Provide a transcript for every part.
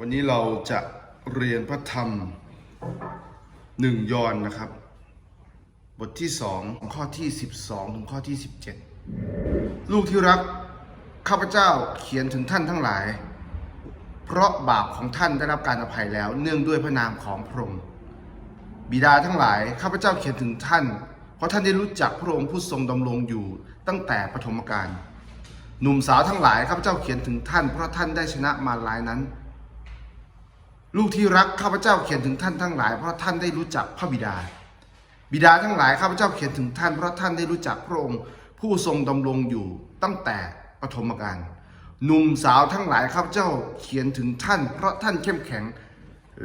วันนี้เราจะเรียนพระธรรมหนึ่งยอนนะครับ บทที่สองข้อที่12ถึงข้อที่17ลูกที่รักข้าพเจ้าเขียนถึงท่านทั้งหลาย เพราะบาปของท่านได้รับการอภัยแล้ว เนื่องด้วยพระนามของพระองค์บิดาทั้งหลายข้าพเจ้าเขียนถึงท่าน เพราะท่านได้รู้จักพระองค์ผู้ทรงดำรงอยู่ตั้งแต่ปฐมกาลหนุ่มสาวทั้งหลายข้าพเจ้าเขียนถึงท่าน เพราะท่านได้ชนะมารายนั้น ลูกที่รักข้าพเจ้าเขียนถึงท่านทั้งหลาย เพราะท่านได้รู้จักพระบิดา บิดาทั้งหลายข้าพเจ้าเขียนถึงท่านเพราะท่านได้รู้จักพระองค์ ผู้ทรงดำรงอยู่ตั้งแต่ปฐมกาลหนุ่มสาวทั้งหลายข้าพเจ้าเขียนถึงท่าน เพราะท่านเข้มแข็ง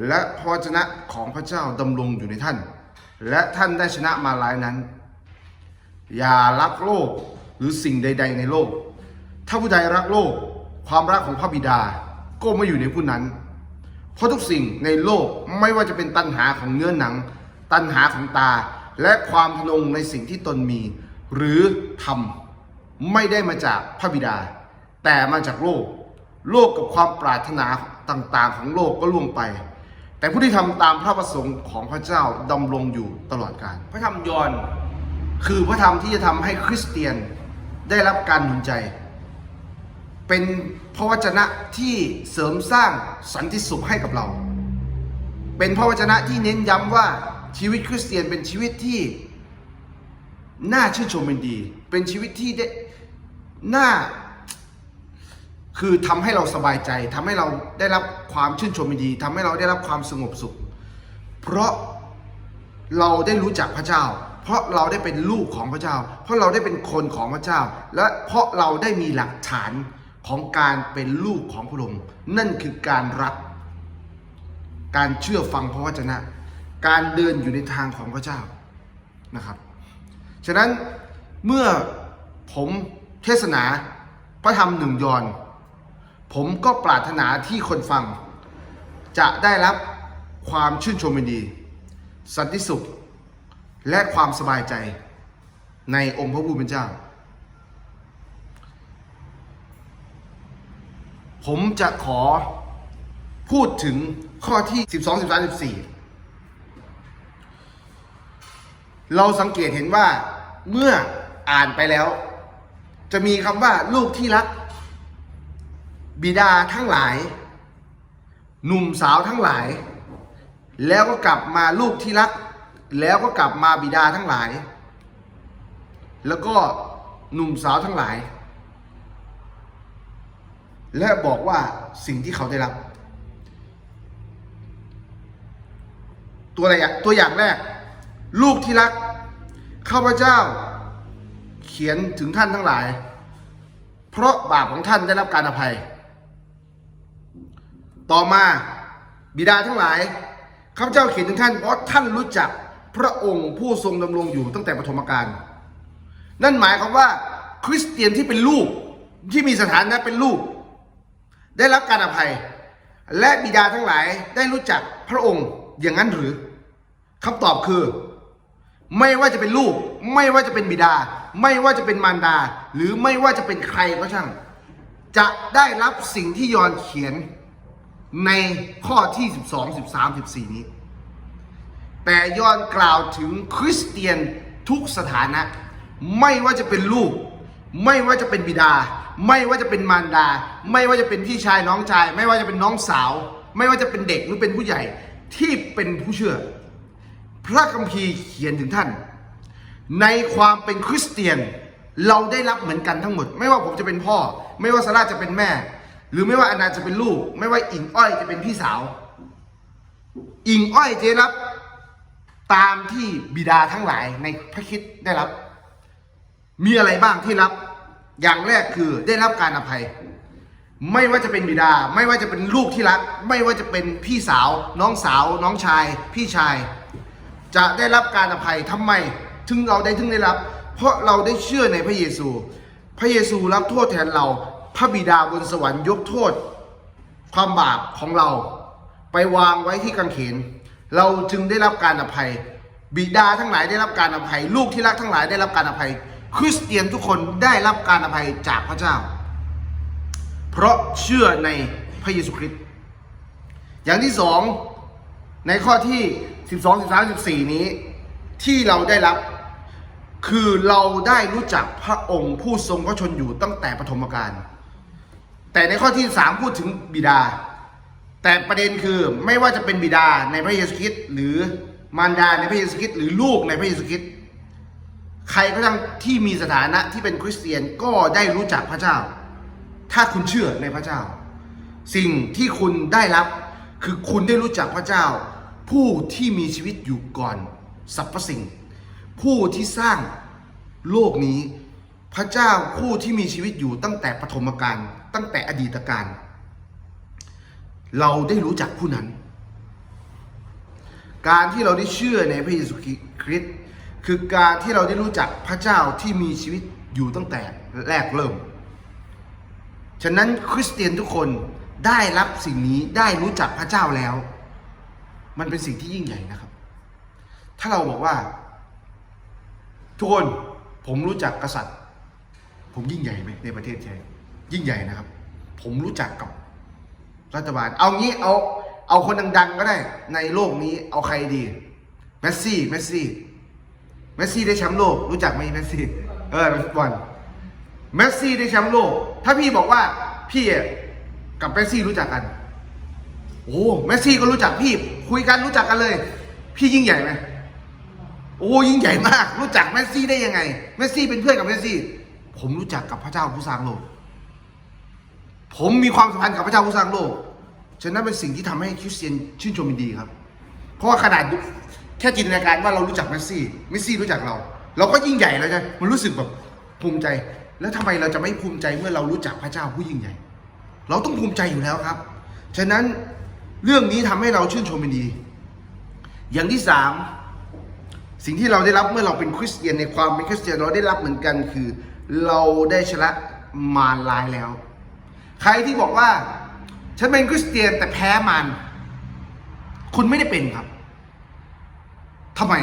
และพระวจนะของพระเจ้าดำรงอยู่ในท่าน และท่านได้ชนะมารร้ายนั้น อย่ารักโลกหรือสิ่งใด ๆ ในโลก ถ้าผู้ใดรักโลก ความรักของพระบิดาก็ไม่อยู่ในผู้นั้น เพราะทุกสิ่งในโลกไม่ว่าจะเป็นตัณหาของเนื้อหนัง ตัณหาของตา และความทะนงในสิ่งที่ตนมี หรือทำไม่ได้มาจากพระบิดา แต่มาจากโลก โลกกับความปรารถนาต่างๆ ของโลกก็ล่วงไป แต่ผู้ที่ทำตามพระประสงค์ของพระเจ้าดำรงอยู่ตลอดกาลพระธรรมยอห์นคือพระธรรมที่จะทำให้คริสเตียนได้รับการหนุนใจ เป็นพระวจนะที่เสริมสร้างสันติสุขให้กับเรา เป็นพระวจนะที่เน้นย้ำว่าชีวิตคริสเตียนเป็นชีวิตที่น่าชื่นชมเป็นดี เป็นชีวิตที่ได้น่าคือทำให้เราสบายใจทำให้เราได้รับความชื่นชมเป็นดีทำให้เราได้รับความสงบสุข เพราะเราได้รู้จักพระเจ้า เพราะเราได้เป็นลูกของพระเจ้า เพราะเราได้เป็นคนของพระเจ้า และเพราะเราได้มีหลักฐาน ของการเป็นลูกของพระองค์นั่นคือการรัก การเชื่อฟังพระวจนะ การเดินอยู่ในทางของพระเจ้านะครับ ฉะนั้นเมื่อผมเทศนาพระธรรมหนึ่งยอน ผมก็ปรารถนาที่คนฟัง จะได้รับความชื่นชมยินดี สันติสุข และความสบายใจในองค์พระผู้เป็นเจ้า ผมจะขอพูดถึงข้อที่ 12 13 14 เราสังเกตเห็นว่าเมื่ออ่านไปแล้ว จะมีคำว่าลูกที่รัก บิดาทั้งหลาย หนุ่มสาวทั้งหลาย แล้วก็กลับมาลูกที่รัก แล้วก็กลับมาบิดาทั้งหลาย แล้วก็หนุ่มสาวทั้งหลาย และบอกว่าสิ่งที่เขาได้รับ ตัวอะไรตัวอย่างแรก ลูกที่รักข้าพเจ้า เขียนถึงท่านทั้งหลาย เพราะบาปของท่านได้รับการอภัย ต่อมาบิดาทั้งหลายข้าพเจ้าเขียนถึงท่านเพราะท่านรู้จักพระองค์ผู้ทรงดำรงอยู่ตั้งแต่ปฐมกาลนั่นหมายความว่า คริสเตียนที่เป็นลูกที่มีสถานะเป็นลูก ได้รับการอภัย และบิดาทั้งหลายได้รู้จักพระองค์อย่างนั้นหรือคำตอบคือ ไม่ว่าจะเป็นลูก ไม่ว่าจะเป็นบิดา ไม่ว่าจะเป็นมารดา หรือไม่ว่าจะเป็นใครก็ช่าง จะได้รับสิ่งที่ยอนเขียนในข้อที่ 12 13 14 นี้ แต่ยอนกล่าวถึงคริสเตียนทุกสถานะ ไม่ว่าจะเป็นลูก ไม่ว่าจะเป็นบิดา ไม่ว่าจะเป็นมารดา ไม่ว่าจะเป็นพี่ชายน้องชาย ไม่ว่าจะเป็นน้องสาว ไม่ว่าจะเป็นเด็กหรือเป็นผู้ใหญ่ที่เป็นผู้เชื่อ พระคัมภีร์เขียนถึงท่าน ในความเป็นคริสเตียน เราได้รับเหมือนกันทั้งหมด ไม่ว่าผมจะเป็นพ่อ ไม่ว่าซาร่าจะเป็นแม่ หรือไม่ว่าอนาจะเป็นลูก ไม่ว่าอิงอ้อยจะเป็นพี่สาว อิงอ้อยจะได้รับตามที่บิดาทั้งหลายในพระคิดได้รับ มีอะไรบ้างที่รับ อย่างแรกคือได้รับการอภัย ไม่ว่าจะเป็นบิดา ไม่ว่าจะเป็นลูกที่รัก ไม่ว่าจะเป็นพี่สาว น้องสาว น้องชาย พี่ชาย จะได้รับการอภัยทำไม ถึงเราได้ถึงได้รับ เพราะเราได้เชื่อในพระเยซู พระเยซูรับโทษแทนเรา พระบิดาบนสวรรค์ยกโทษ ความบาปของเรา ไปวางไว้ที่กังเขน เราจึงได้รับการอภัย บิดาทั้งหลายได้รับการอภัย ลูกที่รักทั้งหลายได้รับการอภัย คริสเตียนทุกคนได้รับการอภัยจากพระเจ้า เพราะเชื่อในพระเยซูคริสต์อย่างที่สองในข้อที่ 12 13 14 นี้ที่เราได้รับคือเราได้รู้จักพระองค์ผู้ทรงพระชนอยู่ตั้งแต่ปฐมกาลแต่ในข้อที่สามพูดถึงบิดา แต่ประเด็นคือไม่ว่าจะเป็นบิดาในพระเยซูคริสต์หรือมารดาในพระเยซูคริสต์หรือลูกในพระเยซูคริสต์ ใครก็ตามที่มีสถานะที่เป็นคริสเตียนก็ได้รู้จักพระเจ้า ถ้าคุณเชื่อในพระเจ้า สิ่งที่คุณได้รับคือคุณได้รู้จักพระเจ้า ผู้ที่มีชีวิตอยู่ก่อนสรรพสิ่ง ผู้ที่สร้างโลกนี้ พระเจ้าผู้ที่มีชีวิตอยู่ตั้งแต่ปฐมกาลตั้งแต่อดีตการ เราได้รู้จักผู้นั้น การที่เราได้เชื่อในพระเยซูคริสต์ คือการที่เราได้รู้จักพระเจ้าที่มีชีวิตอยู่ตั้งแต่แรกเริ่ม ฉะนั้นคริสเตียนทุกคนได้รับสิ่งนี้ได้รู้จักพระเจ้าแล้ว มันเป็นสิ่งที่ยิ่งใหญ่นะครับ ถ้าเราบอกว่า ทุกคนผมรู้จักกษัตริย์ ผมยิ่งใหญ่ไหมในประเทศไทยยิ่งใหญ่นะครับ ผมรู้จักกับรัฐบาล เอางี้เอาเอาคนดัง ๆ ก็ได้ในโลกนี้เอาใครดี เมสซี่ เมสซี่ เมสซี่ได้แชมป์โลกรู้จักไหมเมสซี่เออฟุตบอลเมสซี่ได้แชมป์โลก ถ้าพี่บอกว่าพี่อะกับเมสซี่รู้จักกัน โอ้เมสซี่ก็รู้จักพี่ คุยกันรู้จักกันเลย พี่ยิ่งใหญ่ไหมโอ้ยิ่งใหญ่มาก รู้จักเมสซี่ได้ยังไงเมสซี่เป็นเพื่อนกับเมสซี่ ผมรู้จักกับพระเจ้าผู้สร้างโลก ผมมีความสัมพันธ์กับพระเจ้าผู้สร้างโลกฉะนั้นเป็นสิ่งที่ทำให้คริสเตียนชื่นชมยินดีครับ เพราะว่าขนาด ค่จินตนาการว่าเรารู้จักเมสซี่เมสซี่รู้จักเรา เราก็ยิ่งใหญ่แล้วใช่มันรู้สึกแบบภูมิใจ แล้วทำไมเราจะไม่ภูมิใจเมื่อเรารู้จักพระเจ้าผู้ยิ่งใหญ่ เราต้องภูมิใจอยู่แล้วครับ ฉะนั้นเรื่องนี้ทำให้เราชื่นชมยินดี อย่างที่สามสิ่งที่เราได้รับเมื่อเราเป็นคริสเตียนในความเป็นคริสเตียนเราได้รับเหมือนกันคือ เราได้ชนะมารร้ายแล้ว ใครที่บอกว่า ฉันเป็นคริสเตียนแต่แพ้มารคุณไม่ได้เป็นครับ ทำไม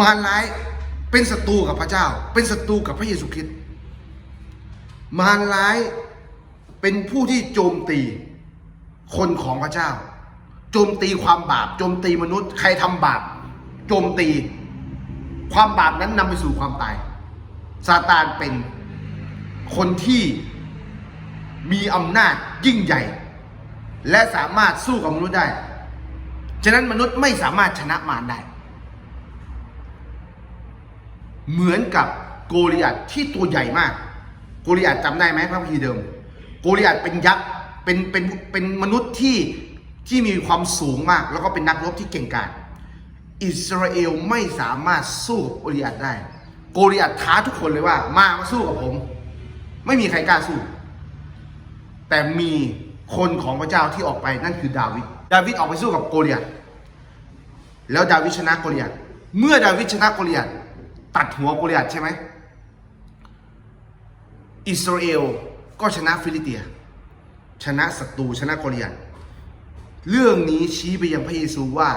มารร้ายเป็นศัตรูกับพระเจ้า เป็นศัตรูกับพระเยซูคริสต์มารร้ายเป็นผู้ที่โจมตีคนของพระเจ้า โจมตีความบาป โจมตีมนุษย์ ใครทำบาป โจมตี ความบาปนั้นนำไปสู่ความตาย ซาตานเป็นคนที่มีอำนาจยิ่งใหญ่ และสามารถสู้กับมนุษย์ได้ ฉะนั้นมนุษย์ไม่สามารถชนะมารได้ เหมือนกับโกลิอัตที่ตัวใหญ่มาก โกลิอัตจำได้ไหมพระพีเดิม โกลิอัตเป็นยักษ์เป็นเป็นเป็นมนุษย์ที่ที่มีความสูงมาก แล้วก็เป็นนักรบที่เก่งกาจอิสราเอลไม่สามารถสู้กับโกลิอัตได้ โกลิอัตท้าทุกคนเลยว่า มามาสู้กับผม ไม่มีใครกล้าสู้ แต่มีคนของพระเจ้าที่ออกไปนั่นคือดาวิด ดาวิดออกไปสู้กับโกลิอัตแล้วดาวิดชนะโกลิอัตเมื่อดาวิดชนะโกลิอัตตัดหัวโกลิอัตใช่ไหมอิสราเอลก็ชนะฟิลิเตีย ชนะศัตรูชนะโกลิอัตเรื่องนี้ชี้ไปยังพระเยซูว่า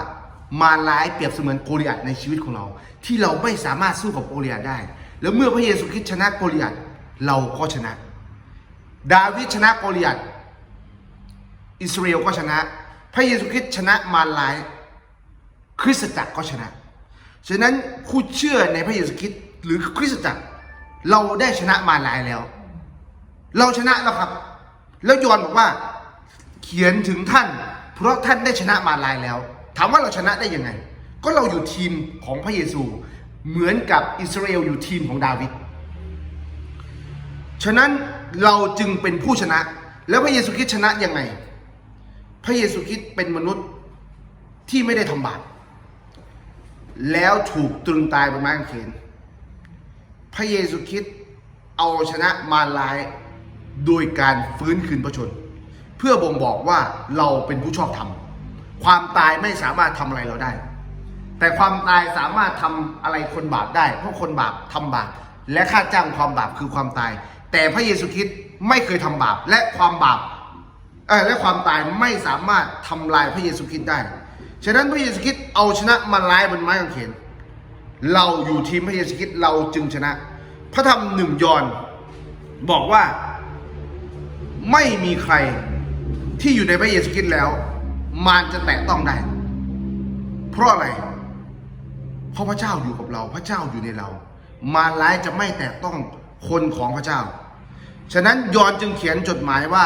มารร้ายเปรียบเสมือนโกลิอัตในชีวิตของเรา ที่เราไม่สามารถสู้กับโกลิอัตได้ แล้วเมื่อพระเยซูคริสต์ชนะโกลิอัตเราก็ชนะ ดาวิดชนะโกลิอัตอิสราเอลก็ชนะ พระเยซูคริสต์ชนะมารร้าย คริสตจักรก็ชนะ ฉะนั้นผู้เชื่อในพระเยซูคริสต์หรือคริสตจักร เราได้ชนะมารร้ายแล้ว เราชนะแล้วครับ แล้วยอห์นบอกว่า เขียนถึงท่าน เพราะท่านได้ชนะมารร้ายแล้ว ถามว่าเราชนะได้ยังไง ก็เราอยู่ทีมของพระเยซู เหมือนกับอิสราเอลอยู่ทีมของดาวิด ฉะนั้นเราจึงเป็นผู้ชนะ แล้วพระเยซูคริสต์ชนะยังไง พระเยซูคริสต์เป็นมนุษย์ที่ไม่ได้ทำบาปแล้วถูกตรึงตายบนไม้กางเขน พระเยซูคริสต์เอาชนะมารร้ายโดยการฟื้นคืนพระชน เพื่อบ่งบอกว่าเราเป็นผู้ชอบธรรม ความตายไม่สามารถทำอะไรเราได้ แต่ความตายสามารถทำอะไรคนบาปได้ เพราะคนบาปทำบาปและค่าจ้างความบาปคือความตาย แต่พระเยซูคริสต์ไม่เคยทำบาปและความบาป และความตายไม่สามารถทำลายพระเยซูคริสต์ได้ ฉะนั้นพระเยซูคริสต์เอาชนะมารร้ายบนไม้กางเขน เราอยู่ทีมพระเยซูคริสต์เราจึงชนะ พระธรรมหนึ่งยอนบอกว่าไม่มีใครที่อยู่ในพระเยซูคริสต์แล้ว มารจะแตะต้องได้ เพราะอะไร เพราะพระเจ้าอยู่กับเรา พระเจ้าอยู่ในเรา มารร้ายจะไม่แตะต้องคนของพระเจ้า ฉะนั้นยอนจึงเขียนจดหมายว่า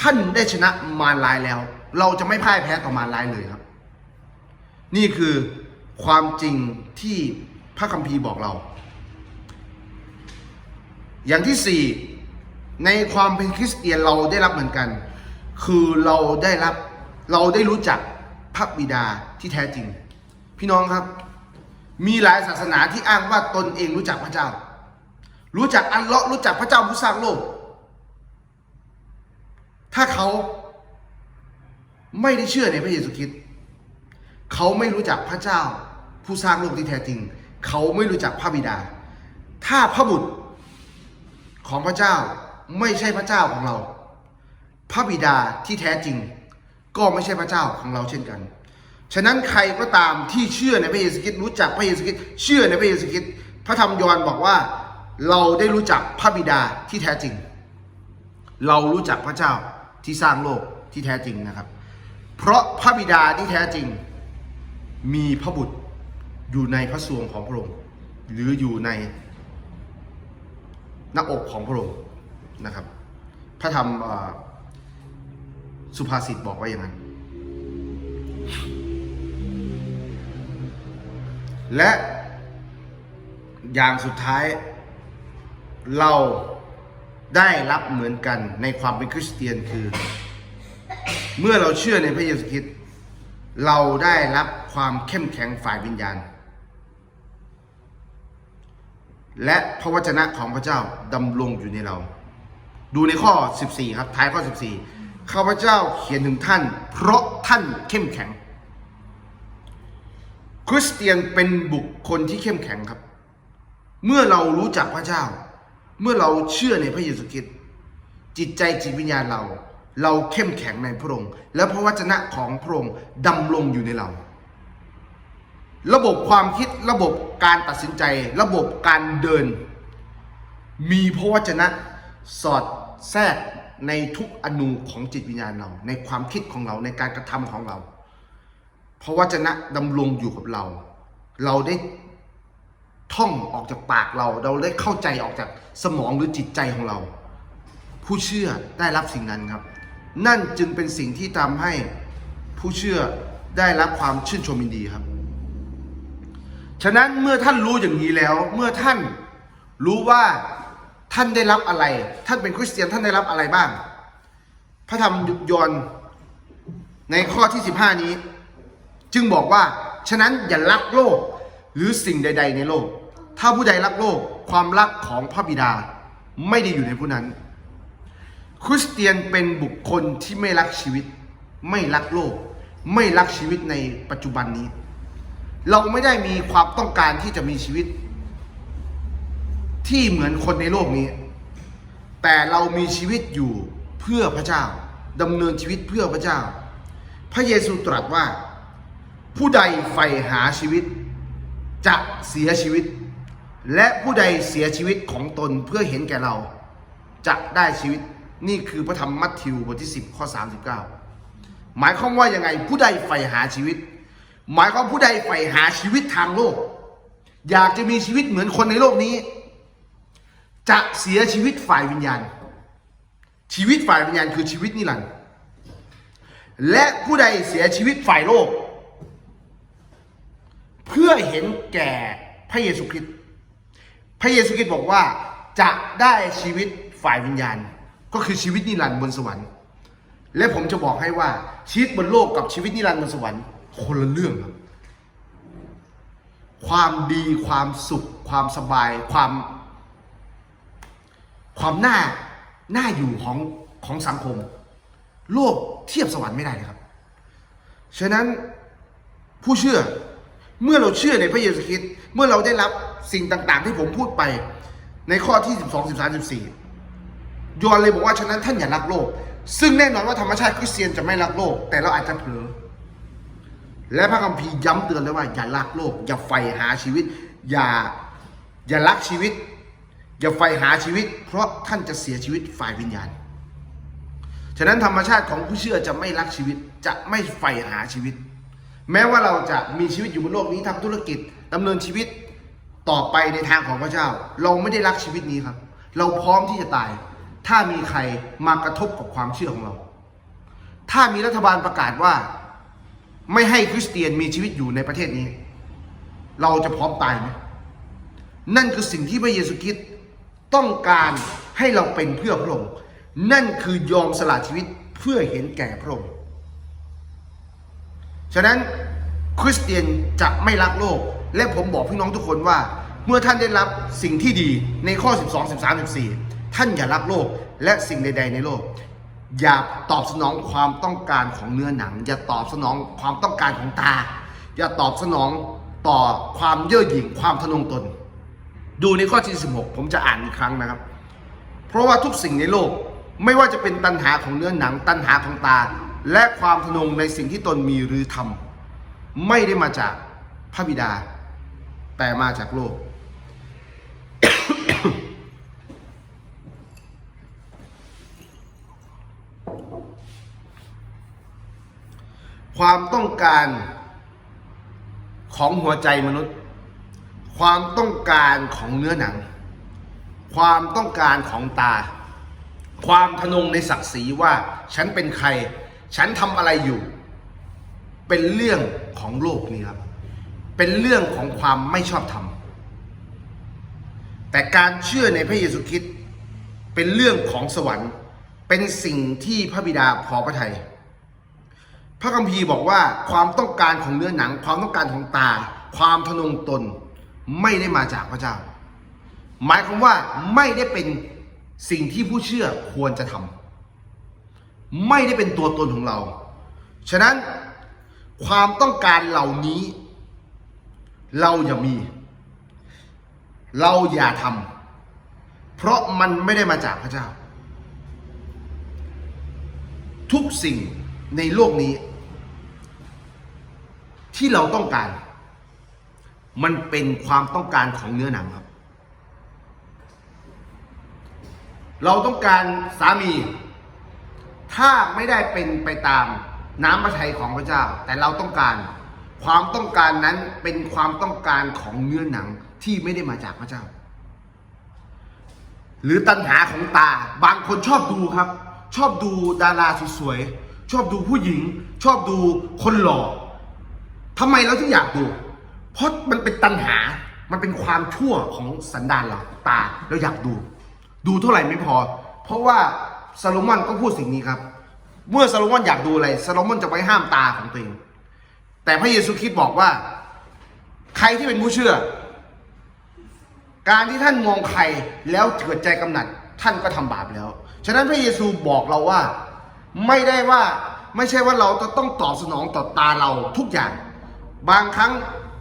ท่านได้ชนะมารร้ายแล้ว เราจะไม่พ่ายแพ้ต่อมารร้ายเลยครับ นี่คือความจริงที่พระคัมภีร์บอกเรา อย่างที่สี่ในความเป็นคริสเตียนเราได้รับเหมือนกัน คือเราได้รับเราได้รู้จักพระบิดาที่แท้จริง พี่น้องครับ มีหลายศาสนาที่อ้างว่าตนเองรู้จักพระเจ้า รู้จักอัลเลาะห์รู้จักพระเจ้าผู้สร้างโลก ถ้าเขาไม่ได้เชื่อในพระเยซูคริสต์เขาไม่รู้จักพระเจ้า ผู้สร้างโลกที่แท้จริง เขาไม่รู้จักพระบิดา ถ้าพระบุตรของพระเจ้าไม่ใช่พระเจ้าของเรา พระบิดาที่แท้จริง ก็ไม่ใช่พระเจ้าของเราเช่นกัน ฉะนั้นใครก็ตามที่เชื่อในพระเยซูคริสต์รู้จักพระเยซูคริสต์เชื่อในพระเยซูคริสต์พระธรรมยอห์นบอกว่า เราได้รู้จักพระบิดาที่แท้จริง เรารู้จักพระเจ้า ที่สร้างโลกที่แท้จริงนะครับ เพราะพระบิดาที่แท้จริง มีพระบุตรอยู่ในพระสวงของพระองค์หรืออยู่ในหน้าอกของพระองค์นะครับ พระธรรมสุภาษิตบอกไว้อย่างนั้น และอย่างสุดท้ายเรา ได้รับเหมือนกันในความเป็นคริสเตียนคือ เมื่อเราเชื่อในพระเยซูคริสต์เราได้รับความเข้มแข็งฝ่ายวิญญาณ และพระวจนะของพระเจ้าดำรงอยู่ในเรา ดูในข้อ 14 ครับท้ายข้อ 14ข้าพเจ้าเขียนถึงท่าน เพราะท่านเข้มแข็ง คริสเตียนเป็นบุคคลที่เข้มแข็งครับ เมื่อเรารู้จักพระเจ้า เมื่อเราเชื่อในพระเยซูคริสต์จิตใจจิตวิญญาณเรา เราเข้มแข็งในพระองค์ และพระวจนะของพระองค์ดำรงอยู่ในเรา ระบบความคิดระบบการตัดสินใจ ระบบการเดิน มีพระวจนะสอดแทรกในทุกอนูของจิตวิญญาณเรา ในความคิดของเราในการกระทำของเราพระวจนะดำรงอยู่กับเรา เราได้ ท่องออกจากปากเรา เราได้เข้าใจออกจากสมองหรือจิตใจของเรา ผู้เชื่อได้รับสิ่งนั้นครับ นั่นจึงเป็นสิ่งที่ทำให้ผู้เชื่อได้รับความชื่นชมยินดีครับ ฉะนั้นเมื่อท่านรู้อย่างนี้แล้ว เมื่อท่านรู้ว่าท่านได้รับอะไร ท่านเป็นคริสเตียนท่านได้รับอะไรบ้าง พระธรรมยอห์นในข้อที่ 15 นี้ จึงบอกว่า ฉะนั้นอย่ารักโลกหรือสิ่งใด ๆ ในโลก ถ้าผู้ใดรักโลกความรักของพระบิดาไม่ได้อยู่ในผู้นั้น คริสเตียนเป็นบุคคลที่ไม่รักชีวิต ไม่รักโลก ไม่รักชีวิตในปัจจุบันนี้ เราไม่ได้มีความต้องการที่จะมีชีวิต ที่เหมือนคนในโลกนี้ แต่เรามีชีวิตอยู่เพื่อพระเจ้าดำเนินชีวิตเพื่อพระเจ้า พระเยซูตรัสว่า ผู้ใดใฝ่หาชีวิต จะเสียชีวิต และผู้ใดเสียชีวิตของตนเพื่อเห็นแก่เรา จะได้ชีวิตนี่คือพระธรรมมัทธิวบทที่ 10 ข้อ 39 หมายความว่ายังไงผู้ใดใฝ่หาชีวิต หมายความผู้ใดใฝ่หาชีวิตทางโลก อยากจะมีชีวิตเหมือนคนในโลกนี้ จะเสียชีวิตฝ่ายวิญญาณ ชีวิตฝ่ายวิญญาณคือชีวิตนิรันดร์และผู้ใดเสียชีวิตฝ่ายโลก เพื่อเห็นแก่พระเยซูคริสต์ พระเยซูคริสต์บอกว่าจะได้ชีวิตฝ่ายวิญญาณ ก็คือชีวิตนิรันดร์บนสวรรค์ และผมจะบอกให้ว่าชีวิตบนโลกกับชีวิตนิรันดร์บนสวรรค์คนละเรื่องครับ ความดีความสุข ความสบาย ความ ความน่าน่าอยู่ของของสังคม โลกเทียบสวรรค์ไม่ได้เลยครับ ฉะนั้นผู้เชื่อ เมื่อเราเชื่อในพระเยซูคริสต์เมื่อเราได้รับสิ่งต่างๆ ที่ผมพูดไป ในข้อที่ 12 13 14ยอนเลยบอกว่าฉะนั้นท่านอย่ารักโลก ซึ่งแน่นอนว่าธรรมชาติคริสเตียนจะไม่รักโลก แต่เราอาจจะเผลอและพระคัมภีร์ย้ำเตือนเลยว่า อย่ารักโลก อย่าใฝ่หาชีวิต อย่าอย่ารักชีวิต อย่าใฝ่หาชีวิต เพราะท่านจะเสียชีวิตฝ่ายวิญญาณฉะนั้นธรรมชาติของผู้เชื่อจะไม่รักชีวิตจะไม่ใฝ่หาชีวิต แม้ว่าเราจะมีชีวิตอยู่บนโลกนี้ทำธุรกิจดำเนินชีวิตต่อไปในทางของพระเจ้า เราไม่ได้รักชีวิตนี้ครับ เราพร้อมที่จะตาย ถ้ามีใครมากระทบกับความเชื่อของเรา ถ้ามีรัฐบาลประกาศว่า ไม่ให้คริสเตียนมีชีวิตอยู่ในประเทศนี้ เราจะพร้อมตายไหมนั่นคือสิ่งที่พระเยซูคริสต์ต้องการให้เราเป็นเพื่อพระองค์นั่นคือยอมสละชีวิตเพื่อเห็นแก่พระองค์ ฉะนั้นคริสเตียนจะไม่รักโลก และผมบอกพี่น้องทุกคนว่า เมื่อท่านได้รับสิ่งที่ดีในข้อ 12 13 14 ท่านอย่ารักโลกและสิ่งใด ๆ ในโลก อย่าตอบสนองความต้องการของเนื้อหนัง อย่าตอบสนองความต้องการของตา อย่าตอบสนองต่อความเย่อหยิ่งความทะนงตน ดูในข้อที่16 ผมจะอ่านอีกครั้งนะครับ เพราะว่าทุกสิ่งในโลกไม่ว่าจะเป็นตัณหาของเนื้อหนัง ตัณหาของตา และความทะนงในสิ่งที่ตนมีหรือทำไม่ได้มาจากพระบิดา แต่มาจากโลก ความต้องการของหัวใจมนุษย์ ความต้องการของเนื้อหนัง ความต้องการของตา ความทะนงในศักดิ์ศรีว่าฉันเป็นใคร ฉันทำอะไรอยู่ เป็นเรื่องของโลกนี้ครับ เป็นเรื่องของความไม่ชอบธรรม แต่การเชื่อในพระเยซูคริสต์เป็นเรื่องของสวรรค์ เป็นสิ่งที่พระบิดาพอพระทัยพระคัมภีร์บอกว่าความต้องการของเนื้อหนัง ความต้องการของตา ความทะนงตนไม่ได้มาจากพระเจ้า หมายความว่าไม่ได้เป็นสิ่งที่ผู้เชื่อควรจะทำ ไม่ได้เป็นตัวตนของเรา ฉะนั้นความต้องการเหล่านี้ เราอย่ามี เราอย่าทำเพราะมันไม่ได้มาจากพระเจ้า ทุกสิ่งในโลกนี้ ที่เราต้องการ มันเป็นความต้องการของเนื้อหนังครับ เราต้องการสามี ถ้าไม่ได้เป็นไปตามน้ำพระทัยของพระเจ้า แต่เราต้องการ ความต้องการนั้นเป็นความต้องการของเนื้อหนังที่ไม่ได้มาจากพระเจ้า หรือตัณหาของตาบางคนชอบดูครับ ชอบดูดาราสวยๆชอบดูผู้หญิง ชอบดูคนหล่อทำไมเราถึงอยากดู เพราะมันเป็นตัณหามันเป็นความชั่วของสันดานเราตาเราอยากดู ดูเท่าไหร่ไม่พอ เพราะว่า ซาโลมอนก็พูดสิ่งนี้ครับ เมื่อซาโลมอนอยากดูอะไรซาโลมอนจะไว้ห้ามตาของตัวเอง แต่พระเยซูคริสต์บอกว่า ใครที่เป็นผู้เชื่อ การที่ท่านมองใครแล้วเกิดใจกำหนัด ท่านก็ทำบาปแล้ว ฉะนั้นพระเยซูบอกเราว่า ไม่ได้ว่าไม่ใช่ว่าเราจะต้องตอบสนองต่อตาเราทุกอย่าง บางครั้ง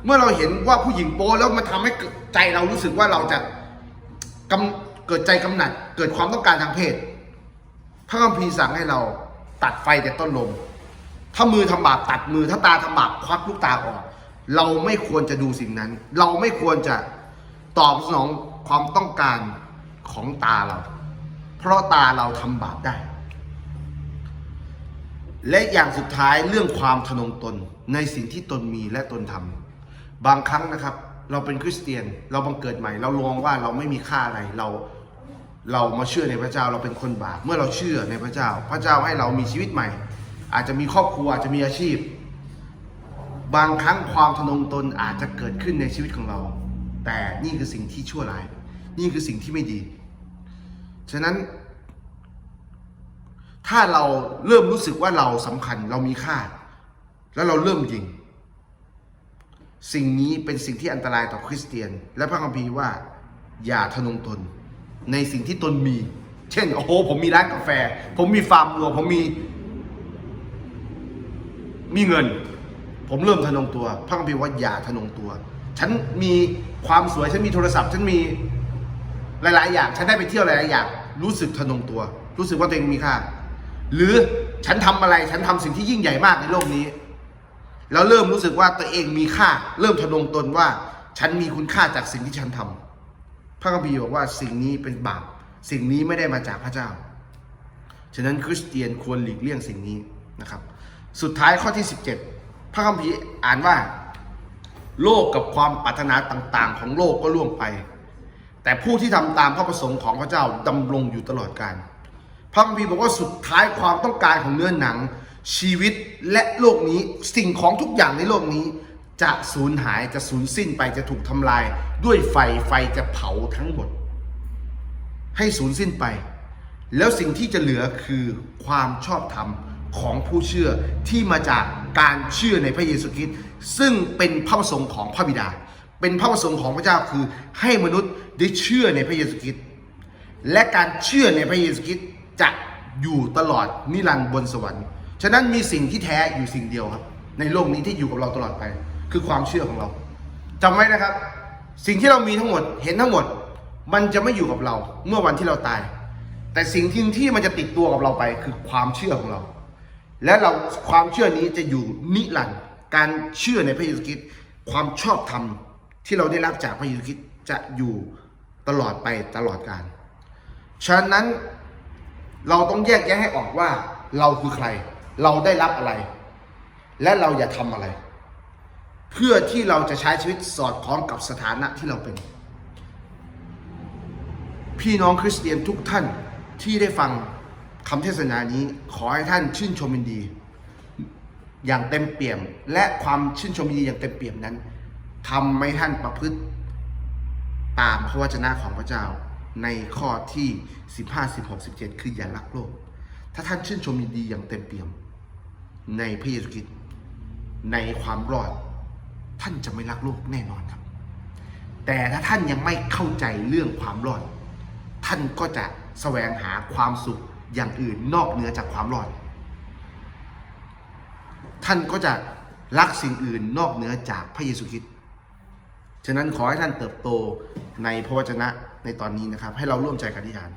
เมื่อเราเห็นว่าผู้หญิงโป๊แล้วมันทำให้ใจเรารู้สึกว่าเราจะกำเกิดใจกำหนัด เกิดความต้องการทางเพศ พระคัมภีร์สั่งให้เราตัดไฟแต่ต้นลม ถ้ามือทำบาปตัดมือ ถ้าตาทำบาปควักลูกตาออก เราไม่ควรจะดูสิ่งนั้น เราไม่ควรจะตอบสนองความต้องการของตาเรา เพราะตาเราทำบาปได้ และอย่างสุดท้ายเรื่องความทะนงตนในสิ่งที่ตนมีและตนทำบางครั้งนะครับ เราเป็นคริสเตียน เราบังเกิดใหม่ เราลองว่าเราไม่มีค่าอะไรเรา เรามาเชื่อในพระเจ้าเราเป็นคนบาปเมื่อเราเชื่อในพระเจ้า พระเจ้าให้เรามีชีวิตใหม่ อาจจะมีครอบครัวอาจจะมีอาชีพ บางครั้งความทะนงตนอาจจะเกิดขึ้นในชีวิตของเรา แต่นี่คือสิ่งที่ชั่วร้าย นี่คือสิ่งที่ไม่ดี ฉะนั้น ถ้าเราเริ่มรู้สึกว่าเราสำคัญเรามีค่า แล้วเราเริ่มยิง สิ่งนี้เป็นสิ่งที่อันตรายต่อคริสเตียน และพระคัมภีร์ว่า อย่าทะนงตน ในสิ่งที่ตนมี เช่น โอ้โห ผมมีร้านกาแฟ ผมมีฟาร์มวัว ผมมี มีเงิน ผมเริ่มทะนงตัวพระคัมภีร์ว่าอย่าทะนงตัว ฉันมีความสวย ฉันมีโทรศัพท์ ฉันมีหลาย ๆ อย่าง ฉันได้ไปเที่ยวหลายๆอย่าง รู้สึกทะนงตัว รู้สึกว่าตัวเองมีค่า หรือฉันทำอะไร ฉันทำสิ่งที่ยิ่งใหญ่มากในโลกนี้ แล้วเริ่มรู้สึกว่าตัวเองมีค่า เริ่มทะนงตนว่า ฉันมีคุณค่าจากสิ่งที่ฉันทำ พระคัมภีร์บอกว่าสิ่งนี้เป็นบาปสิ่งนี้ไม่ได้มาจากพระเจ้า ฉะนั้นคริสเตียนควรหลีกเลี่ยงสิ่งนี้นะครับ สุดท้ายข้อที่ 17 พระคัมภีร์อ่านว่า โลกกับความปรารถนาต่างๆ ของโลกก็ล่วงไป แต่ผู้ที่ทำตามพระประสงค์ของพระเจ้าดำรงอยู่ตลอดกาลพระคัมภีร์บอกว่าสุดท้ายความต้องการของเนื้อหนังชีวิตและโลกนี้สิ่งของทุกอย่างในโลกนี้ จะสูญหายจะสูญสิ้นไปจะถูกทำลาย ด้วยไฟไฟจะเผาทั้งหมด ให้สูญสิ้นไป แล้วสิ่งที่จะเหลือคือความชอบธรรมของผู้เชื่อที่มาจากการเชื่อในพระเยซูคริสต์ซึ่งเป็นพระประสงค์ของพระบิดา เป็นพระประสงค์ของพระเจ้าคือให้มนุษย์ได้เชื่อในพระเยซูคริสต์และการเชื่อในพระเยซูคริสต์จะอยู่ตลอดนิรันดร์บนสวรรค์ ฉะนั้นมีสิ่งที่แท้อยู่สิ่งเดียวครับ ในโลกนี้ที่อยู่กับเราตลอดไป คือความเชื่อของเราจำไว้นะครับ สิ่งที่เรามีทั้งหมดเห็นทั้งหมด มันจะไม่อยู่กับเราเมื่อวันที่เราตาย แต่สิ่งที่ที่มันจะติดตัวกับเราไปคือความเชื่อของเรา และเราความเชื่อนี้จะอยู่นิรันดร์การเชื่อในพระเยซูคริสต์ความชอบธรรมที่เราได้รับจากพระเยซูคริสต์จะอยู่ตลอดไปตลอดกาลฉะนั้นเราต้องแยกแยะให้ออกว่าเราคือใคร เราได้รับอะไร และเราอย่าทำอะไร เพื่อที่เราจะใช้ชีวิตสอดคล้องกับสถานะที่เราเป็น พี่น้องคริสเตียนทุกท่านที่ได้ฟังคำเทศนานี้ขอให้ท่านชื่นชมยินดี อย่างเต็มเปี่ยม และความชื่นชมยินดีอย่างเต็มเปี่ยมนั้นทำให้ท่านประพฤติตามพระวจนะของพระเจ้าในข้อที่ 15 16 17 คืออย่ารักโลก ถ้าท่านชื่นชมยินดีอย่างเต็มเปี่ยม ในพระเยซูคริสต์ในความรอด ท่านจะไม่รักโลกแน่นอนครับ แต่ถ้าท่านยังไม่เข้าใจเรื่องความรอด ท่านก็จะแสวงหาความสุขอย่างอื่นนอกเหนือจากความรอด ท่านก็จะรักสิ่งอื่นนอกเหนือจากพระเยซูคริสต์ฉะนั้นขอให้ท่านเติบโตในพระวจนะในตอนนี้นะครับ ให้เราร่วมใจกันอธิษฐาน